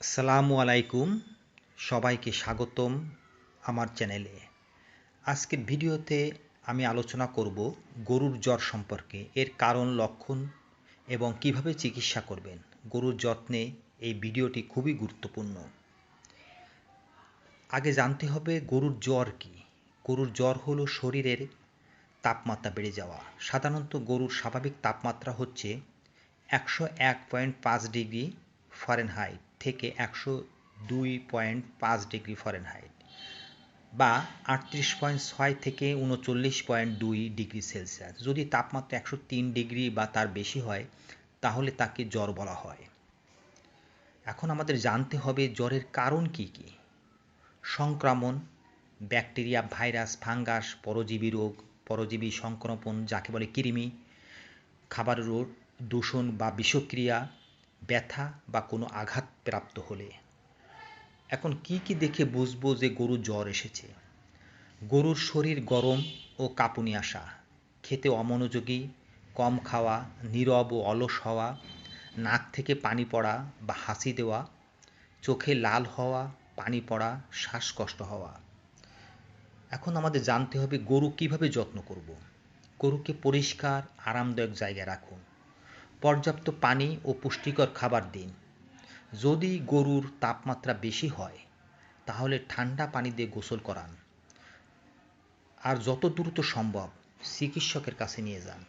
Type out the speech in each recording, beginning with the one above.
আসসালামু আলাইকুম, সবাইকে স্বাগতম আমার চ্যানেলে। আজকের ভিডিওতে আমি আলোচনা করব গরুর জ্বর সম্পর্কে, এর কারণ, লক্ষণ এবং কীভাবে চিকিৎসা করবেন। গরুর যত্নে এই ভিডিওটি খুবই গুরুত্বপূর্ণ। আগে জানতে হবে গরুর জ্বর কি। গরুর জ্বর হলো শরীরের তাপমাত্রা বেড়ে যাওয়া। সাধারণত গরুর স্বাভাবিক তাপমাত্রা হচ্ছে একশো এক পয়েন্ট পাঁচ ডিগ্রি ফরেনহাইট। থেকে একশো দুই পয়েন্ট পাঁচ ডিগ্রি ফরেনহাইট বা আটত্রিশ পয়েন্ট ছয় থেকে উনচল্লিশ পয়েন্ট দুই ডিগ্রি সেলসিয়াস। যদি তাপমাত্রা একশো তিন ডিগ্রি বা তার বেশি হয়, তাহলে তাকে জ্বর বলা হয়। এখন আমাদের জানতে হবে জ্বরের কারণ কি কি? সংক্রমণ, ব্যাকটেরিয়া, ভাইরাস, ফাঙ্গাস, পরজীবী রোগ, পরজীবী সংক্রমণ, যাকে বলে কৃমি খাবার রোগ, দূষণ বা বিষক্রিয়া ব্যথা বা কোনো আঘাত প্রাপ্ত হলে। এখন কি কি দেখে বুঝব যে গরু জ্বর এসেছে? গরুর শরীর গরম ও কাঁপুনি আসা, খেতে অমনোযোগী, কম খাওয়া, নীরব ও অলস হওয়া, নাক থেকে পানি পড়া বা হাসি দেওয়া, চোখে লাল হওয়া, পানি পড়া, শ্বাসকষ্ট হওয়া। এখন আমাদের জানতে হবে গরু কীভাবে যত্ন করব? গরুকে পরিষ্কার, আরামদায়ক জায়গায় রাখুন। পর্যাপ্ত পানি ও পুষ্টিকর খাবার দিন। যদি গরুর তাপমাত্রা বেশি হয়, তাহলে ঠান্ডা পানি দিয়ে গোসল করান। আর যত দ্রুত সম্ভব চিকিৎসকের কাছে নিয়ে যান।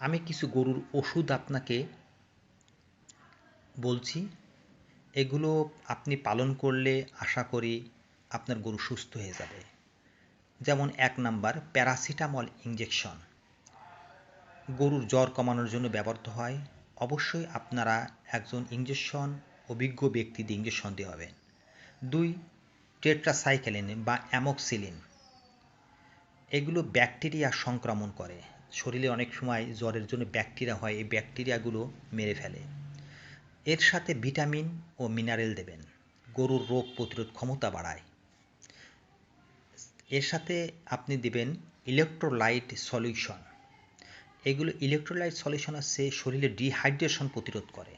আমি কিছু গরুর ওষুধ আপনাকে বলছি। এগুলো আপনি পালন করলে আশা করি আপনার গরু সুস্থ হয়ে যাবে। যেমন এক নাম্বার প্যারাসিটামল ইঞ্জেকশন গরুর জ্বর কমানোর জন্য ব্যবহৃত হয়। অবশ্যই আপনারা একজন ইঞ্জেকশন অভিজ্ঞ ব্যক্তি দিয়ে ইঞ্জেকশন দিয়ে হবেন দুই, টেট্রাসাইকেলিন বা অ্যামক্সিলিন। এগুলো ব্যাকটেরিয়া সংক্রমণ করে। শরীরে অনেক সময় জ্বরের জন্য ব্যাকটেরিয়া হয়, এই ব্যাকটেরিয়াগুলো মেরে ফেলে। এর সাথে ভিটামিন ও মিনারেল দেবেন। গরুর রোগ প্রতিরোধ ক্ষমতা বাড়ায়। এর সাথে আপনি দিবেন ইলেকট্রোলাইট সলিউশন। এগুলো ইলেকট্রোলাইট সলিউশন আছে শরীরে ডিহাইড্রেশন প্রতিরোধ করে।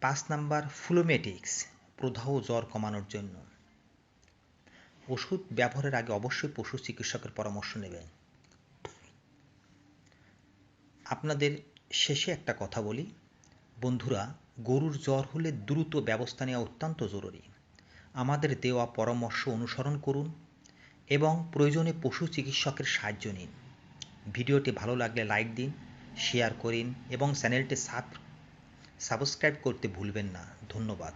পাঁচ নাম্বার ফ্লুমেটিক্স প্রদাহ জ্বর কমানোর জন্য। ওষুধ ব্যবহারের আগে অবশ্যই পশু চিকিৎসকের পরামর্শ নেবেন। আপনাদের শেষে একটা কথা বলি। বন্ধুরা, গরুর জ্বর হলে দ্রুত ব্যবস্থা নেওয়া অত্যন্ত জরুরি। আমাদের দেওয়া পরামর্শ অনুসরণ করুন এবং প্রয়োজনে পশু চিকিৎসকের সাহায্য নিন। ভিডিওটি ভালো লাগলে লাইক দিন শেয়ার করিন এবং চ্যানেলটি সাব সাবস্ক্রাইব করতে ভুলবেন না। ধন্যবাদ।